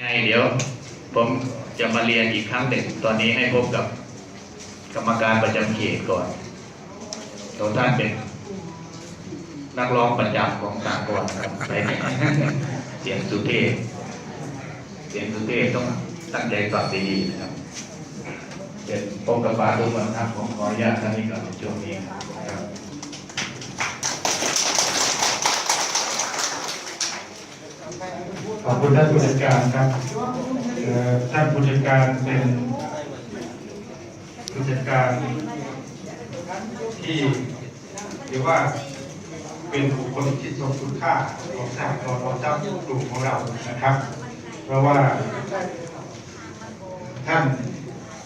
ยังไงเดี๋ยวผมจะมาเรียนอีกครั้งหนึ่งตอนนี้ให้พบกับกรรมการประจำเขตก่อนตัวท่านเป็นนักร้องประจำของสากลครับไปเสียงสุเทพเสียงสุเทพต้องตั้งใจฟังดีๆนะครับเป็นพบกับบาทุกวันครับผมขออนุญาตท่านนี้ก่อนในช่วงนี้ครับ ขอบคุณท่านผู้จัดการครับท่านผู้จัดการเป็นผู้จัดการที่หรือว่าเป็นบุคคลที่ทรงคุณค่าของสหกรณ์ของเจ้ากลุ่มของเรานะครับ เพราะว่า ท่าน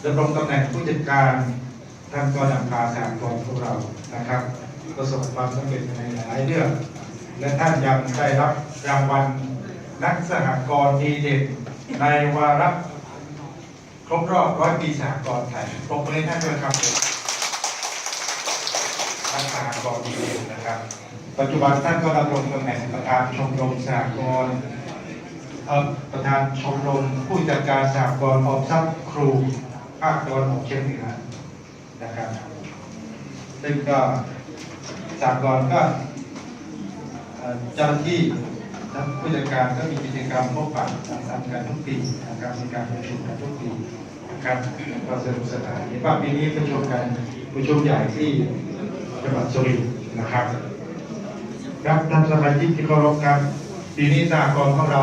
ดำรงตำแหน่งผู้จัดการท่านก็นำพาสหกรณ์ของเรานะครับ ประสบความสำเร็จในหลายเรื่อง และท่านยังได้รับรางวัล นักสหกรณ์ดีเด่นในวาระครบรอบร้อยปีสหกรณ์ไทยปรบมือให้ท่านด้วยครับนักสหกรณ์ดีเด่นนะครับ ปัจจุบันท่านก็ดำรงตำแหน่งประธานชมรมสหกรณ์ประธานชมรมผู้จัดการสหกรณ์ออมทรัพย์ครูภาคตะวันออกเฉียงเหนือนะครับ ซึ่งก็สหกรณ์ก็เอ่อเจ้าหน้าที่ และผู้จัดการก็มีกิจกรรมพบปะสังสรรค์กันทุกปีนะครับมีการประชุมกันทุกปีนะครับก็สนุกสนานเห็นว่าปีนี้ประชุมกันประชุมใหญ่ที่จังหวัดสุรินทร์นะครับครับท่านสมาชิกที่เคารพครับ ปีนี้สหกรของเรา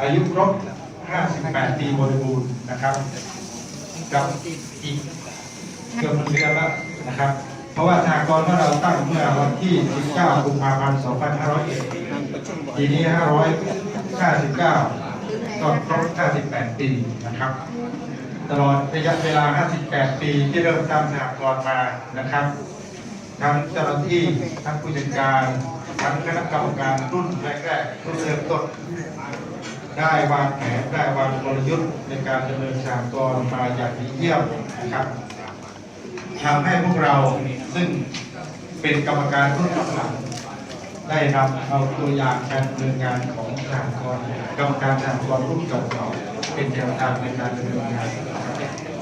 อายุครบ 58 ปีบริบูรณ์นะครับกับอีกเกือบหนึ่งเดือนแล้วนะครับ เพราะว่าสหกรณ์ของเราตั้งเมื่อวันที่ 19 กุมภาพันธ์ 2501ปีนี้ 599 ก็ครบ 58 ปีนะครับ ตลอดระยะเวลา 58 ปีที่เริ่มตั้งสหกรณ์มานะครับ ทั้งเจ้าหน้าที่ทั้งผู้จัดการทั้งคณะกรรมการรุ่นแรกๆรุ่นเริ่มต้นได้วางแผนได้วางกลยุทธ์ในการดำเนินสหกรณ์มาอย่างดีเยี่ยมนะครับ ทำให้พวกเราซึ่งเป็นกรรมการรุ่นหลังได้นำเอาตัวอย่างการดำเนินงานของสหกรณ์กรรมการสหกรณ์รุ่นเก่าๆเป็นแนวทางในการดำเนินงานนะครับ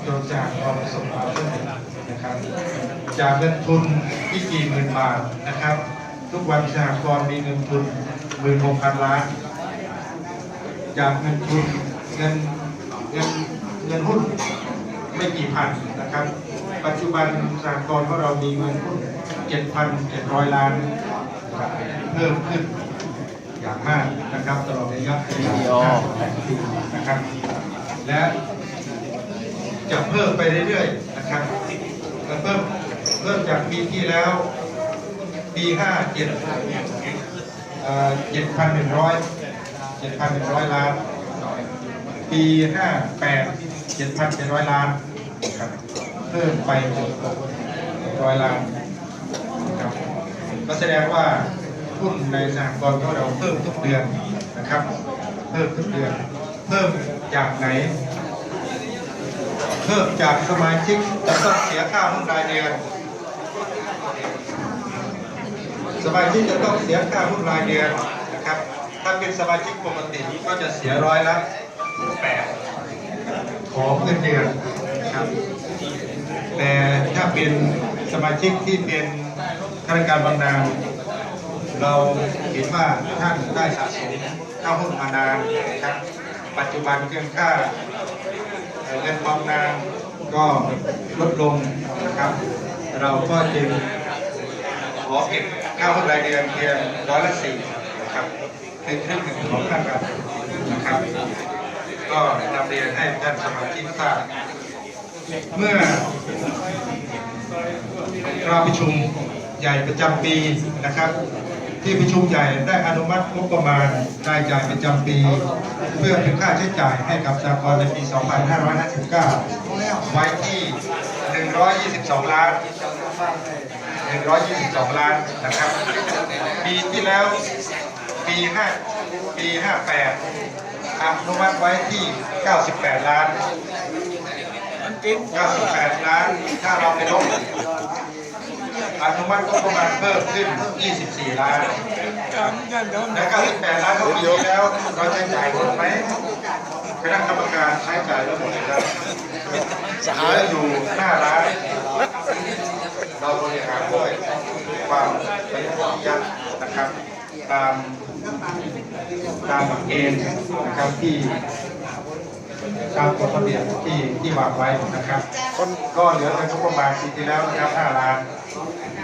จนสหกประสบความสำเร็จนะครับ จากเงินทุนที่กี่หมื่นบาทนะครับ ทุกวันสหกรณ์มีเงินทุนหมื่นหกพันล้าน จากเงินทุนเงินเงินเงินหุ้นไม่กี่พันนะครับ ปัจจุบันสหกรณ์ของเรามีเงินหุ้น7,700 ล้านนะครับเพิ่มขึ้นอย่างมากนะครับตลอดระยะเวลา58ปีนะครับ และจะเพิ่มไปเรื่อยๆนะครับและเพิ่มเพิ่มจากปีที่แล้วปี57เอ่อ7,100 7,100 ล้าน ปี 58 7,700 ล้านครับ เพิ่มไปเกือบ600ล้านนะครับก็แสดงว่าหุ้นในสหกรณ์ของเราเพิ่มทุกเดือนนะครับ เพิ่มทุกเดือน เพิ่มจากไหน เพิ่มจากสมาชิกจะต้องเสียค่าหุ้นรายเดือน สมาชิกจะต้องเสียค่าหุ้นรายเดือนนะครับ ถ้าเป็นสมาชิกปกติก็จะเสียร้อยละแปดของเงินเดือนนะครับ แต่ถ้าเป็นสมาชิกที่เป็นข้าราชการบำนาญเราเห็นว่าท่านได้สะสมเข้าหุ้นมานานนะครับ ปัจจุบันเกินค่าเงินบำนาญก็ลดลงนะครับ เราก็จึงขอเก็บค่าหุ้นรายเดือนเพียงร้อยละสี่นะครับเป็นครึ่งหนึ่งของค่าการนะครับ ก็นำเรียนให้ท่านสมาชิกทราบ เมื่อเราประชุมใหญ่ประจำปีนะครับ ที่ประชุมใหญ่ได้อนุมัติงบประมาณรายจ่ายประจำปี เพื่อเป็นค่าใช้จ่ายให้กับสากลในปี 2559 ไว้ที่ 122 ล้าน 122 ล้านนะครับ ปีที่แล้วปี5ปี 58อนุมัติไว้ที่ 98 ล้าน 98 ล้าน ถ้าเราไปลบอนุมัติก็ประมาณเพิ่มขึ้น 24 ล้าน และ98 ล้านก็ปีที่แล้ว เราใช้จ่ายหมดไหมคณะกรรมการใช้จ่ายแล้วหมดครับเหลืออยู่5ล้านเราบริหารด้วยความเป็นระเบียบนะครับ ตามตามหลักเกณฑ์นะครับที่ ตามกฎระเบียบที่ที่วางไว้นะครับก็เหลือเงินงบประมาณปีที่แล้วนะครับ5ล้าน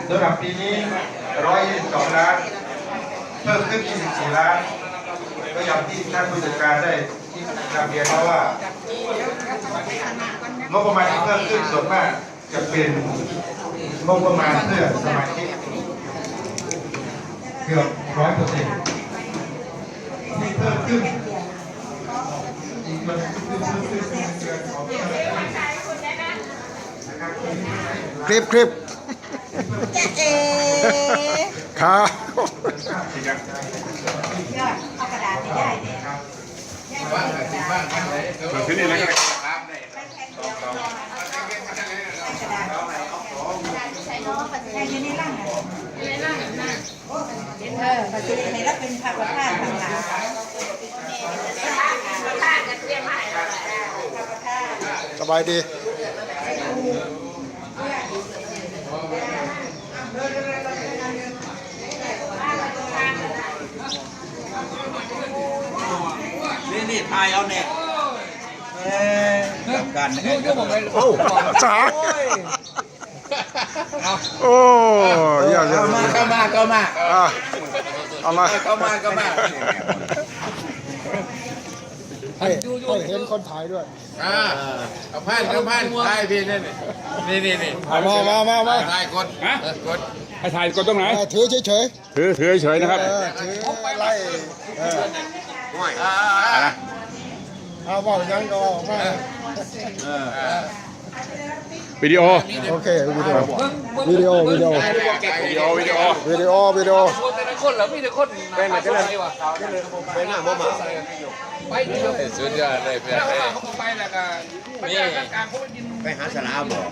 สำหรับปีนี้122ล้านเพิ่มขึ้น24ล้านก็อย่างที่ท่านผู้จัดการได้ที่นำเรียนเพราะว่างบประมาณที่เพิ่มขึ้นส่วนมากจะเป็นงบประมาณเพื่อสมาชิกเกือบร้อยเปอร์เซ็นต์ที่เพิ่มขึ้นอีกมันขึ้นขึ้นขึ้นขึ้นเดือนของเดือนนะ ครับคลิปคลิปเอ๊ะครับยอดเอากระดาษไปได้เนี่ยบ้านบ้านบ้านไหนที่นี่นะครับใช้น้องปัจจัยอยู่ในร่างอะในร่างนะเออปัจจัยในร่างเป็นภาพประธานต่างหากประธานจะเตรียมมาให้เราแหละประธาน ส บายดีนี่นี่ทายเอาเนี่ยเอ๊ะกับกันเนี่ยโอ้สาโอ้เยี่ยมเยี่ยมเข้ามาเข้ามาอะเอามาเข้ามาเข้ามา ให้ให้เห็นคนถ่ายด้วยอ่าเอาพันเอาพันถ่ายพี่นี่นี่นี่นี่เอามามามามาถ่ายกดเออกดให้ถ่ายกดตรงไหนอะถือเฉยเฉยถือถือเฉยๆนะครับๆเออถือไล่เอออ่าอะนะเอาว่าอย่างนั้นก็เอามา วิดีโอ โอเควิดีโอวิดีโอวิดีโอวิดีโอวิดีโอวิดีโอวิดีโอสุดยอดเลยเพื่อนเลยนี่ไปหาสลามบอก